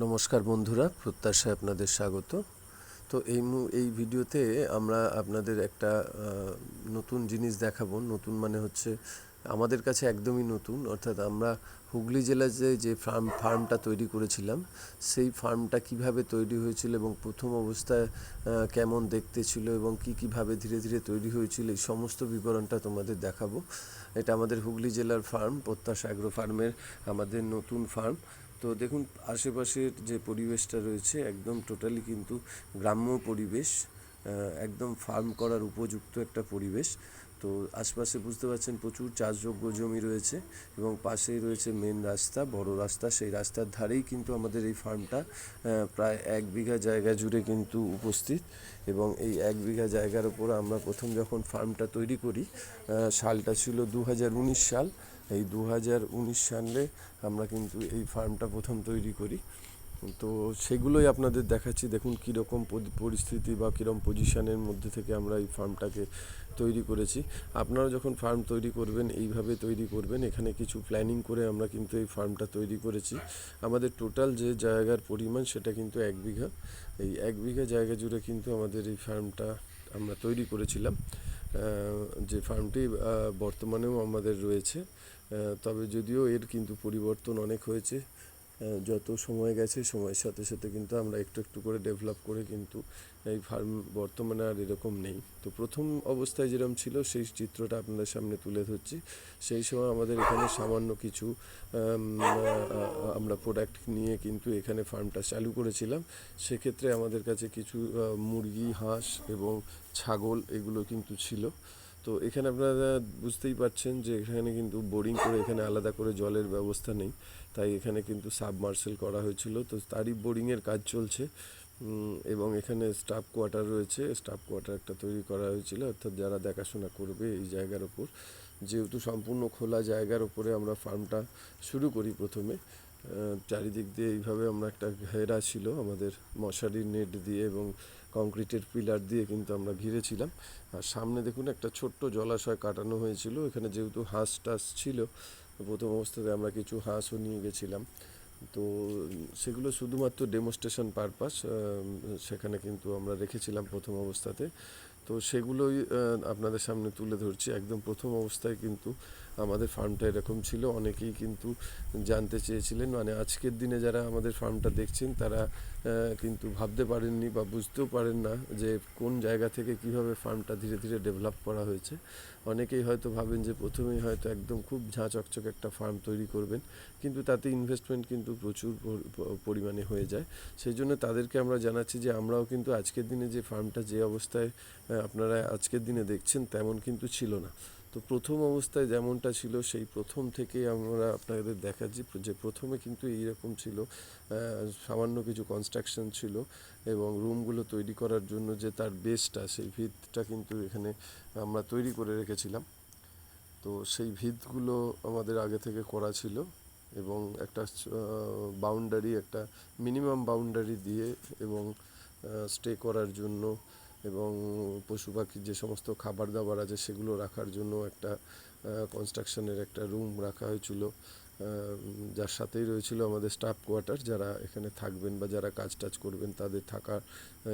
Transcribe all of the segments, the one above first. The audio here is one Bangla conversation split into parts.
নমস্কার বন্ধুরা, প্রত্যাশায় আপনাদের স্বাগত। তো এই এই ভিডিওতে আমরা আপনাদের একটা নতুন জিনিস দেখাবো। নতুন মানে হচ্ছে আমাদের কাছে একদমই নতুন, অর্থাৎ আমরা হুগলি জেলায় যে যে ফার্ম, ফার্মটা তৈরি করেছিলাম, সেই ফার্মটা কীভাবে তৈরি হয়েছিল এবং প্রথম অবস্থায় কেমন দেখতে ছিল এবং কি, কীভাবে ধীরে ধীরে তৈরি হয়েছিল, এই সমস্ত বিবরণটা তোমাদের দেখাবো। এটা আমাদের হুগলি জেলার ফার্ম, প্রত্যাশা অ্যাগ্রো ফার্মের আমাদের নতুন ফার্ম। তো দেখুন, আশেপাশের যে পরিবেশটা রয়েছে একদম টোটালি কিন্তু গ্রাম্য পরিবেশ একদম ফার্ম করার উপযুক্ত একটা পরিবেশ। তো আশপাশে বুঝতে পারছেন প্রচুর চাষযোগ্য জমি রয়েছে এবং পাশেই রয়েছে মেন রাস্তা, বড় রাস্তা। সেই রাস্তার ধারেই কিন্তু আমাদের এই ফার্মটা প্রায় এক বিঘা জায়গা জুড়ে কিন্তু উপস্থিত এবং এই এক বিঘা জায়গার উপর আমরা প্রথম যখন ফার্মটা তৈরি করি সালটা ছিল দু হাজার উনিশ সাল। এই দু হাজার উনিশ সালে আমরা কিন্তু এই ফার্মটা প্রথম তৈরি করি। তো সেগুলোই আপনাদের দেখাচ্ছি। দেখুন কীরকম পরি- পরিস্থিতি বা কীরকম পজিশনের মধ্যে থেকে আমরা এই ফার্মটাকে তৈরি করেছি। আপনারা যখন ফার্ম তৈরি করবেন, এইভাবে তৈরি করবেন, এখানে কিছু প্ল্যানিং করে আমরা কিন্তু এই ফার্মটা তৈরি করেছি। আমাদের টোটাল যে জায়গার পরিমাণ সেটা কিন্তু এক বিঘা। এই এক বিঘা জায়গা জুড়ে কিন্তু আমাদের এই ফার্মটা আমরা তৈরি করেছিলাম। যে ফার্মটি বর্তমানেও আমাদের রয়েছে। তবে যদিও এর কিন্তু পরিবর্তন অনেক হয়েছে যত সময় গেছে, সময়ের সাথে সাথে কিন্তু আমরা একটু একটু করে ডেভেলপ করে কিন্তু এই ফার্ম বর্তমানে আর এরকম নেই। তো প্রথম অবস্থায় যেরকম ছিল, সেই চিত্রটা আপনাদের সামনে তুলে ধরছি। সেই সময় আমাদের এখানে সামান্য কিছু আমরা প্রোডাক্ট নিয়ে কিন্তু এখানে ফার্মটা চালু করেছিলাম। সেক্ষেত্রে আমাদের কাছে কিছু মুরগি, হাঁস এবং ছাগল এগুলো কিন্তু ছিল। তো এখানে আপনারা বুঝতেই পারছেন যে এখানে কিন্তু বোরিং করে এখানে আলাদা করে জলের ব্যবস্থা নেই। তাই এখানে কিন্তু সাবমার্সেল করা হয়েছিল। তো তারই বোরিংয়ের কাজ চলছে। এবং এখানে স্টাফ কোয়ার্টার রয়েছে। স্টাফ কোয়ার্টার একটা তৈরি করা হয়েছিল। অর্থাৎ যারা দেখাশোনা করবে এই জায়গার ওপর। যেহেতু সম্পূর্ণ খোলা জায়গার ওপরে আমরা ফার্মটা শুরু করি প্রথমে। চারিদিক দিয়ে এইভাবে আমরা একটা ঘেরা ছিল আমাদের মশারির নেট দিয়ে এবং কংক্রিটের পিলার দিয়ে কিন্তু আমরা ঘিরেছিলাম। আর সামনে দেখুন একটা ছোট্ট জলাশয় কাটানো হয়েছিল, এখানে যেহেতু হাঁস টাস ছিল, প্রথম অবস্থাতে আমরা কিছু হাঁসও নিয়ে গেছিলাম। তো সেগুলো শুধুমাত্র ডেমনস্ট্রেশন পারপাস সেখানে কিন্তু আমরা রেখেছিলাম প্রথম অবস্থাতে। তো সেগুলোই আপনাদের সামনে তুলে ধরছি। একদম প্রথম অবস্থায় কিন্তু আমাদের ফার্মটা এরকম ছিল। অনেকেই কিন্তু জানতে চেয়েছিলেন। মানে আজকের দিনে যারা আমাদের ফার্মটা দেখছেন, তারা কিন্তু ভাবতে পারেননি বা বুঝতেও পারেন না যে কোন জায়গা থেকে কীভাবে ফার্মটা ধীরে ধীরে ডেভেলপ করা হয়েছে। অনেকেই হয়তো ভাবেন যে প্রথমেই হয়তো একদম খুব ঝাঁ চকচক একটা ফার্ম তৈরি করবেন, কিন্তু তাতে ইনভেস্টমেন্ট কিন্তু প্রচুর পরিমাণে হয়ে যায়। সেই জন্য তাদেরকে আমরা জানাচ্ছি যে আমরাও কিন্তু আজকের দিনে যে ফার্মটা যে অবস্থায় আপনারা আজকের দিনে দেখছেন তেমন কিন্তু ছিল না। তো প্রথম অবস্থায় যেমনটা ছিল, সেই প্রথম থেকে আমরা আপনাদের দেখাচ্ছি। যে প্রথমে কিন্তু এইরকম ছিল সামান্য কিছু কনস্ট্রাকশন ছিল এবং রুমগুলো তৈরি করার জন্য যে তার বেসটা সেই ভিতটা কিন্তু এখানে আমরা তৈরি করে রেখেছিলাম। তো সেই ভিতগুলো আমাদের আগে থেকে করা ছিল এবং একটা বাউন্ডারি একটা মিনিমাম বাউন্ডারি দিয়ে এবং স্টে করার জন্য এবং পশু পাখির যে সমস্ত খাবার দাবার আছে সেগুলো রাখার জন্য একটা কনস্ট্রাকশনের একটা রুম রাখা হয়েছিল। যার সাথেই রয়েছিল আমাদের স্টাফ কোয়ার্টার যারা এখানে থাকবেন বা যারা কাজ টাজ করবেন তাদের থাকার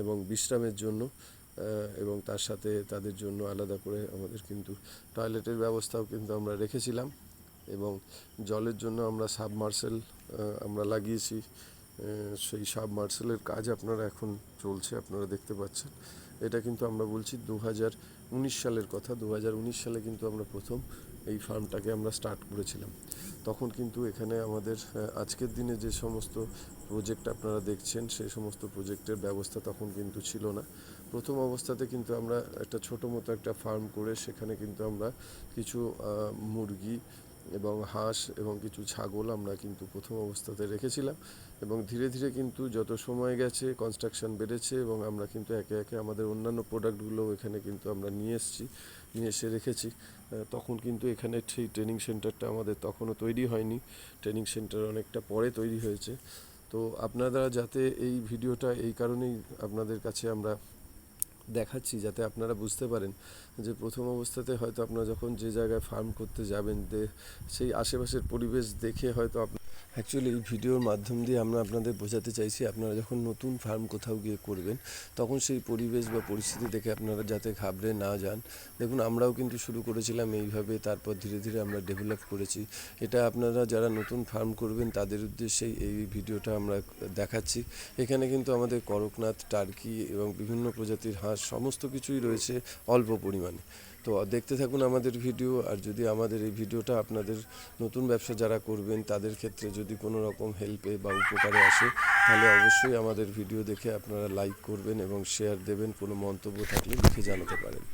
এবং বিশ্রামের জন্য এবং তার সাথে তাদের জন্য আলাদা করে আমাদের কিন্তু টয়লেটের ব্যবস্থাও কিন্তু আমরা রেখেছিলাম। এবং জলের জন্য আমরা সাবমার্সেল আমরা লাগিয়েছি। সেই সাবমার্সেলের কাজ আপনারা এখন চলছে, আপনারা দেখতে পাচ্ছেন। এটা কিন্তু আমরা বলছি দু হাজার উনিশ সালের কথা। দু হাজার উনিশ সালে কিন্তু আমরা প্রথম এই ফার্মটাকে আমরা স্টার্ট করেছিলাম। তখন কিন্তু এখানে আমাদের আজকের দিনে যে সমস্ত প্রজেক্ট আপনারা দেখছেন সেই সমস্ত প্রজেক্টের ব্যবস্থা তখন কিন্তু ছিল না। প্রথম অবস্থাতে কিন্তু আমরা একটা ছোটো মতো একটা ফার্ম করে সেখানে কিন্তু আমরা কিছু মুরগি এবং হাঁস এবং কিছু ছাগল আমরা কিন্তু প্রথম অবস্থাতে রেখেছিলাম এবং ধীরে ধীরে কিন্তু যত সময় গেছে কনস্ট্রাকশন বেড়েছে এবং আমরা কিন্তু একে একে আমাদের অন্যান্য প্রোডাক্টগুলো এখানে কিন্তু আমরা নিয়ে এসেছি, নিয়ে এসে রেখেছি। তখন কিন্তু এখানে সেই ট্রেনিং সেন্টারটা আমাদের তখনও তৈরি হয়নি। ট্রেনিং সেন্টার অনেকটা পরে তৈরি হয়েছে। তো আপনারা যাতে এই ভিডিওটা এই কারণেই আপনাদের কাছে আমরা দেখাচ্ছি যাতে আপনারা বুঝতে পারেন যে প্রথম অবস্থাতে হয়তো আপনারা যখন যে জায়গায় ফার্ম করতে যাবেন সেই আশেপাশের পরিবেশ দেখে হয়তো আপ- অ্যাকচুয়ালি এই ভিডিওর মাধ্যম দিয়ে আমরা আপনাদের বোঝাতে চাইছি, আপনারা যখন নতুন ফার্ম কোথাও গিয়ে করবেন, তখন সেই পরিবেশ বা পরিস্থিতি দেখে আপনারা যাতে ঘাবড়ে না যান। দেখুন, আমরাও কিন্তু শুরু করেছিলাম এইভাবে, তারপর ধীরে ধীরে আমরা ডেভেলপ করেছি। এটা আপনারা যারা নতুন ফার্ম করবেন, তাদের উদ্দেশ্যেই এই ভিডিওটা আমরা দেখাচ্ছি। এখানে কিন্তু আমাদের করকনাথ, টার্কি এবং বিভিন্ন প্রজাতির হাঁস, সমস্ত কিছুই রয়েছে অল্প পরিমাণে। তো দেখতে থাকুন আমাদের ভিডিও, আর যদি আমাদের এই ভিডিওটা আপনাদের নতুন ব্যবসা যারা করবেন, তাদের ক্ষেত্রে যদি কোনো রকম হেল্পে বা উপকারে আসে, তাহলে অবশ্যই আমাদের ভিডিও দেখে আপনারা লাইক করবেন এবং শেয়ার দেবেন, কোনো মন্তব্য থাকলে লিখে জানাতে পারেন।